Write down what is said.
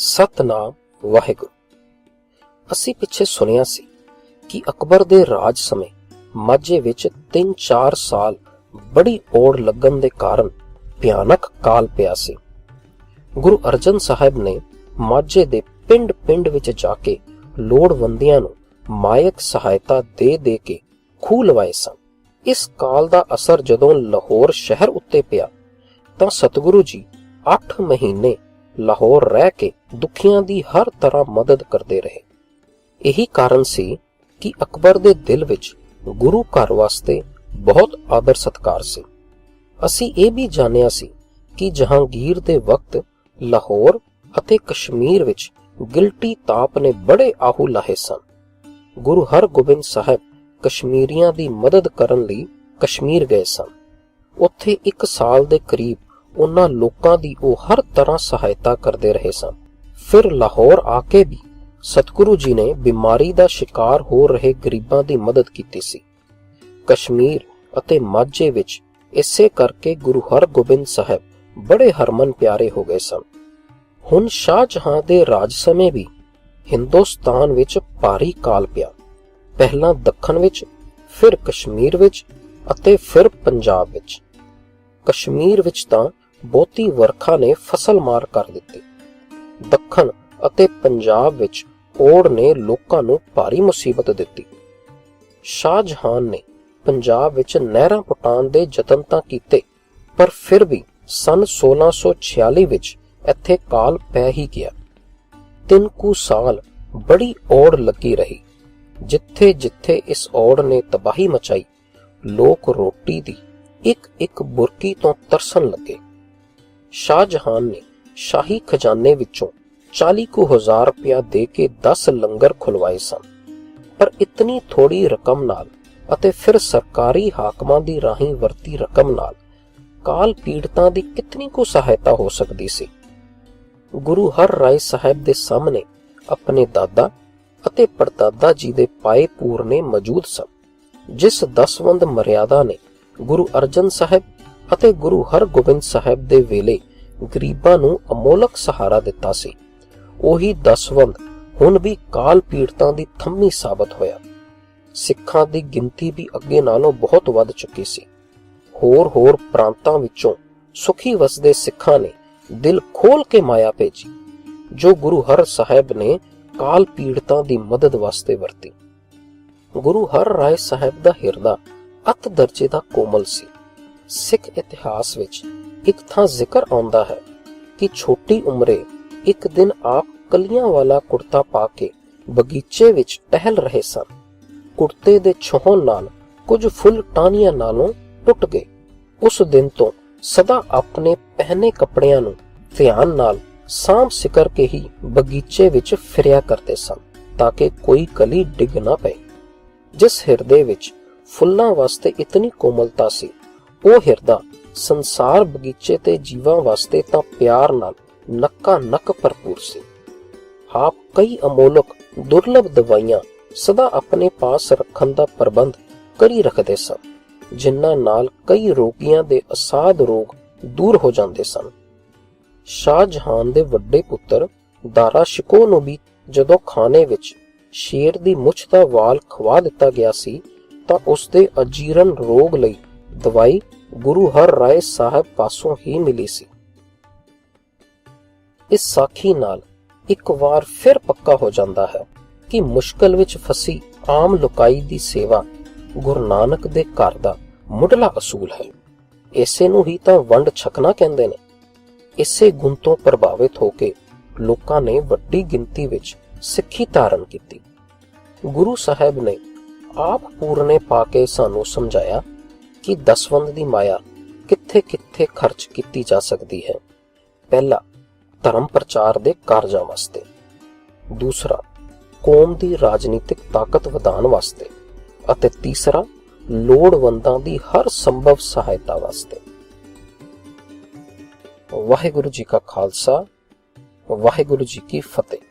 ਸਤਨਾਮ ਵਾਹਿਗੁਰੂ। ਅਸੀਂ ਪਿੱਛੇ ਸੁਣਿਆ ਸੀ ਕਿ ਅਕਬਰ ਦੇ ਰਾਜ ਸਮੇਂ ਮਾਝੇ ਵਿੱਚ 3-4 ਸਾਲ ਬੜੀ ਓੜ ਲੱਗਣ ਦੇ ਕਾਰਨ ਭਿਆਨਕ ਕਾਲ ਪਿਆ ਸੀ। ਗੁਰੂ ਅਰਜਨ ਸਾਹਿਬ ਨੇ ਮਾਝੇ ਦੇ ਪਿੰਡ-ਪਿੰਡ ਵਿੱਚ ਜਾ ਕੇ ਲੋੜਵੰਦੀਆਂ ਨੂੰ ਮਾਇਕ ਸਹਾਇਤਾ ਦੇ ਦੇ ਕੇ ਖੂਹ ਲਵਾਏ ਸਨ। ਇਸ ਕਾਲ ਦਾ ਅਸਰ ਜਦੋਂ ਲਾਹੌਰ ਸ਼ਹਿਰ ਉੱਤੇ ਪਿਆ ਤਾਂ ਸਤਿਗੁਰੂ ਜੀ 8 ਮਹੀਨੇ ਲਾਹੌਰ ਰਹਿ ਕੇ ਦੁਖੀਆਂ ਦੀ ਹਰ ਤਰ੍ਹਾਂ ਮਦਦ ਕਰਦੇ ਰਹੇ। ਇਹੀ ਕਾਰਨ ਸੀ ਕਿ ਅਕਬਰ ਦੇ ਦਿਲ ਵਿੱਚ ਗੁਰੂ ਘਰ ਵਾਸਤੇ ਬਹੁਤ ਆਦਰ ਸਤਕਾਰ ਸੀ। ਅਸੀਂ ਇਹ ਵੀ ਜਾਣਿਆ ਸੀ ਕਿ ਜਹਾਂਗੀਰ ਦੇ ਵਕਤ ਲਾਹੌਰ ਅਤੇ ਕਸ਼ਮੀਰ ਵਿੱਚ ਗਿਲਟੀ ਤਾਪ ਨੇ ਬੜੇ ਆਹੂ ਲਾਹੇ ਸਨ। ਗੁਰੂ ਹਰਗੋਬਿੰਦ ਸਾਹਿਬ ਕਸ਼ਮੀਰੀਆਂ ਦੀ ਮਦਦ ਕਰਨ ਲਈ ਕਸ਼ਮੀਰ ਗਏ ਸਨ। ਉੱਥੇ 1 ਸਾਲ ਦੇ ਕਰੀਬ ਉਹਨਾਂ ਲੋਕਾਂ ਦੀ ਉਹ ਹਰ ਤਰ੍ਹਾਂ ਸਹਾਇਤਾ ਕਰਦੇ ਰਹੇ ਸਨ। ਫਿਰ ਲਾਹੌਰ ਆ ਕੇ ਵੀ ਸਤਿਗੁਰੂ ਜੀ ਨੇ ਬਿਮਾਰੀ ਦਾ ਸ਼ਿਕਾਰ ਹੋ ਰਹੇ ਗਰੀਬਾਂ ਦੀ ਮਦਦ ਕੀਤੀ ਸੀ। ਕਸ਼ਮੀਰ ਅਤੇ ਮਾਝੇ ਵਿੱਚ ਇਸੇ ਕਰਕੇ ਗੁਰੂ ਹਰਗੋਬਿੰਦ ਸਾਹਿਬ ਬੜੇ ਹਰਮਨ ਪਿਆਰੇ ਹੋ ਗਏ ਸਨ। ਹੁਣ ਸ਼ਾਹ ਜਹਾਂ ਦੇ ਰਾਜ ਸਮੇਂ ਵੀ ਹਿੰਦੁਸਤਾਨ ਵਿੱਚ ਭਾਰੀ ਕਾਲ ਪਿਆ। ਪਹਿਲਾਂ ਦੱਖਣ ਵਿੱਚ, ਫਿਰ ਕਸ਼ਮੀਰ ਵਿੱਚ ਅਤੇ ਫਿਰ ਪੰਜਾਬ ਵਿੱਚ। ਕਸ਼ਮੀਰ ਵਿੱਚ ਤਾਂ ਬਹੁਤੀ ਵਰਖਾ ਨੇ ਫਸਲ ਮਾਰ ਕਰ ਦਿੱਤੀ। ਦੱਖਣ ਅਤੇ ਪੰਜਾਬ ਵਿੱਚ ਓੜ ਨੇ ਲੋਕਾਂ ਨੂੰ ਭਾਰੀ ਮੁਸੀਬਤ ਦਿੱਤੀ। ਸ਼ਾਹਜਹਾਨ ਨੇ ਪੰਜਾਬ ਵਿੱਚ ਨਹਿਰਾਂ ਪੁਟਾਨ ਦੇ ਯਤਨ ਤਾਂ ਕੀਤੇ, ਪਰ ਫਿਰ ਵੀ ਸਨ 1646 ਵਿੱਚ ਇੱਥੇ ਕਾਲ ਪੈ ਹੀ ਗਿਆ। ਤਿੰਨ ਕੁ ਸਾਲ ਬੜੀ ਓੜ ਲੱਗੀ ਰਹੀ। ਜਿੱਥੇ ਜਿੱਥੇ ਇਸ ਔੜ ਨੇ ਤਬਾਹੀ ਮਚਾਈ, ਲੋਕ ਰੋਟੀ ਦੀ ਇੱਕ ਇੱਕ ਬੁਰਕੀ ਤੋਂ ਤਰਸਣ ਲੱਗੇ। ਸ਼ਾਹਜਹਾਨ ਨੇ ਸ਼ਾਹੀ ਖਜ਼ਾਨੇ ਵਿੱਚੋਂ 40 ਕੁ ਹਜ਼ਾਰ ਰੁਪਇਆ ਦੇ ਕੇ 10 ਲੰਗਰ ਖੁਲਵਾਏ ਸਨ। ਪਰ ਇਤਨੀ ਥੋੜੀ ਰਕਮ ਨਾਲ ਅਤੇ ਫਿਰ ਸਰਕਾਰੀ ਹਾਕਮਾਂ ਦੀ ਰਾਹੀਂ ਵਰਤੀ ਰਕਮ ਨਾਲ ਕਾਲ ਪੀੜਤਾਂ ਦੀ ਕਿਤਨੀ ਕੁ ਸਹਾਇਤਾ ਹੋ ਸਕਦੀ ਸੀ? ਗੁਰੂ ਹਰ ਰਾਏ ਸਾਹਿਬ ਦੇ ਸਾਹਮਣੇ ਆਪਣੇ ਦਾਦਾ ਅਤੇ ਪੜਦਾਦਾ ਜੀ ਦੇ ਪਾਏ ਪੂਰਨੇ ਮੌਜੂਦ ਸਨ, ਜਿਸ ਦਸਵੰਦ ਮਰਿਆਦਾ ਨੇ ਗੁਰੂ ਅਰਜਨ ਸਾਹਿਬ ਅਤੇ ਗੁਰੂ ਹਰਗੋਬਿੰਦ ਸਾਹਿਬ ਦੇ ਵੇਲੇ ਗਰੀਬਾਂ ਨੂੰ ਅਮੋਲਕ ਸਹਾਰਾ ਦਿੱਤਾ ਸੀ। ਉਹੀ ਦਸਵੰਦ ਹੁਣ ਵੀ ਕਾਲ ਪੀੜਤਾਂ ਦੀ ਥੰਮੀ ਸਾਬਤ ਹੋਇਆ। ਸਿੱਖਾਂ ਦੀ ਗਿਣਤੀ ਵੀ ਅੱਗੇ ਨਾਲੋਂ ਬਹੁਤ ਵੱਧ ਚੁੱਕੀ ਸੀ। ਹੋਰ-ਹੋਰ ਪ੍ਰਾਂਤਾਂ ਵਿੱਚੋਂ ਸੁਖੀ ਵਸਦੇ ਸਿੱਖਾਂ ਨੇ ਦਿਲ ਖੋਲ ਕੇ ਮਾਇਆ ਭੇਜੀ, ਜੋ ਗੁਰੂ ਹਰ ਸਾਹਿਬ ਨੇ ਕਾਲ ਪੀੜਤਾਂ ਦੀ ਮਦਦ ਵਾਸਤੇ ਵਰਤੀ। ਗੁਰੂ ਹਰ ਰਾਏ ਸਾਹਿਬ ਦਾ ਹਿਰਦਾ ਅਤ ਦਰਜੇ ਦਾ ਕੋਮਲ ਸੀ। ਸਿੱਖ ਇਤਿਹਾਸ ਵਿੱਚ ਇੱਕ ਥਾਂ ਜ਼ਿਕਰ ਆਉਂਦਾ ਹੈ ਕਿ ਛੋਟੀ ਉਮਰੇ ਇੱਕ ਦਿਨ ਆਪ ਕਲੀਆਂ ਵਾਲਾ ਕੁੜਤਾ ਪਾ ਕੇ ਬਗੀਚੇ ਵਿੱਚ ਟਹਿਲ ਰਹੇ ਸਨ। ਕੁੜਤੇ ਦੇ ਛੋਹਣ ਨਾਲ ਕੁਝ ਫੁੱਲ ਟਾਹਣੀਆਂ ਨਾਲੋਂ ਟੁੱਟ ਗਏ। ਉਸ ਦਿਨ ਤੋਂ ਸਦਾ ਆਪਣੇ ਪਹਿਨੇ ਕੱਪੜਿਆਂ ਨੂੰ ਧਿਆਨ ਨਾਲ ਸਾਂਭ ਸਿਕਰ ਕੇ ਹੀ ਬਗੀਚੇ ਵਿੱਚ ਫਿਰਿਆ ਕਰਦੇ ਸਨ ਤਾਂ ਕਿ ਕੋਈ ਕਲੀ ਡਿੱਗ ਨਾ ਪਏ। ਜਿਸ ਹਿਰਦੇ ਵਿੱਚ ਫੁੱਲਾਂ ਵਾਸਤੇ ਇਤਨੀ ਕੋਮਲਤਾ ਸੀ ਉਹ ਹਿਰਦਾ ਸੰਸਾਰ ਬਗੀਚੇ ਤੇ ਜੀਵਾਂ ਵਾਸਤੇ ਤਾਂ ਪਿਆਰ ਨਾਲ ਨੱਕਾ ਨੱਕ ਭਰਪੂਰ ਸੀ। ਆਪ ਕਈ ਅਮੋਲਕ, ਦੁਰਲਭ ਦਵਾਈਆਂ ਸਦਾ ਆਪਣੇ ਪਾਸ ਰੱਖਣ ਦਾ ਪ੍ਰਬੰਧ ਕਰੀ ਰੱਖਦੇ ਸਨ, ਜਿਨ੍ਹਾਂ ਨਾਲ ਕਈ ਰੋਗੀਆਂ ਦੇ ਅਸਾਧ ਰੋਗ ਦੂਰ ਹੋ ਜਾਂਦੇ ਸਨ। ਸ਼ਾਹ ਜਹਾਨ ਦੇ ਵੱਡੇ ਪੁੱਤਰ ਦਾਰਾ ਸ਼ਿਕੋ ਨੂੰ ਵੀ ਜਦੋਂ ਖਾਣੇ ਵਿੱਚ ਸ਼ੇਰ ਦੀ ਮੁੱਛ ਦਾ ਵਾਲ ਖਵਾ ਦਿੱਤਾ ਗਿਆ ਸੀ, ਤਾਂ ਉਸ ਦੇ ਅਜੀਰਨ ਰੋਗ ਲਈ ਦਵਾਈ ਗੁਰੂ ਹਰ ਰਾਏ ਸਾਹਿਬ ਪਾਸੋਂ ਹੀ ਮਿਲੀ ਸੀ। ਇਸ ਸਾਖੀ ਨਾਲ ਇੱਕ ਵਾਰ ਫਿਰ ਪੱਕਾ ਹੋ ਜਾਂਦਾ ਹੈ ਕਿ ਮੁਸ਼ਕਲ ਵਿੱਚ ਫਸੀ ਆਮ ਲੋਕਾਈ ਦੀ ਸੇਵਾ ਗੁਰੂ ਨਾਨਕ ਦੇ ਘਰ ਦਾ ਮੁੱਢਲਾ ਅਸੂਲ ਹੈ। ਇਸੇ ਨੂੰ ਹੀ ਤਾਂ ਵੰਡ ਛਕਣਾ ਕਹਿੰਦੇ ਨੇ। ਇਸੇ ਗੁਣ ਤੋਂ ਪ੍ਰਭਾਵਿਤ ਹੋ ਕੇ ਲੋਕਾਂ ਨੇ ਵੱਡੀ ਗਿਣਤੀ ਵਿੱਚ ਸਿੱਖੀ ਧਾਰਨ ਕੀਤੀ। ਗੁਰੂ ਸਾਹਿਬ ਨੇ ਆਪ ਪੂਰਨੇ ਪਾ ਕੇ ਸਾਨੂੰ ਸਮਝਾਇਆ ਕਿ ਦਸਵੰਦ ਦੀ ਮਾਇਆ ਕਿੱਥੇ-ਕਿੱਥੇ ਖਰਚ ਕੀਤੀ ਜਾ ਸਕਦੀ ਹੈ? ਪਹਿਲਾ, ਧਰਮ ਪ੍ਰਚਾਰ ਦੇ ਕਾਰਜਾਂ ਵਾਸਤੇ। ਦੂਸਰਾ, ਕੌਮ ਦੀ ਰਾਜਨੀਤਿਕ ਤਾਕਤ ਵਧਾਉਣ ਵਾਸਤੇ। ਅਤੇ ਤੀਸਰਾ, ਲੋੜਵੰਦਾਂ ਦੀ ਹਰ ਸੰਭਵ ਸਹਾਇਤਾ ਵਾਸਤੇ। ਵਾਹਿਗੁਰੂ ਜੀ ਕਾ ਖਾਲਸਾ, ਵਾਹਿਗੁਰੂ ਜੀ ਕੀ ਫਤਿਹ।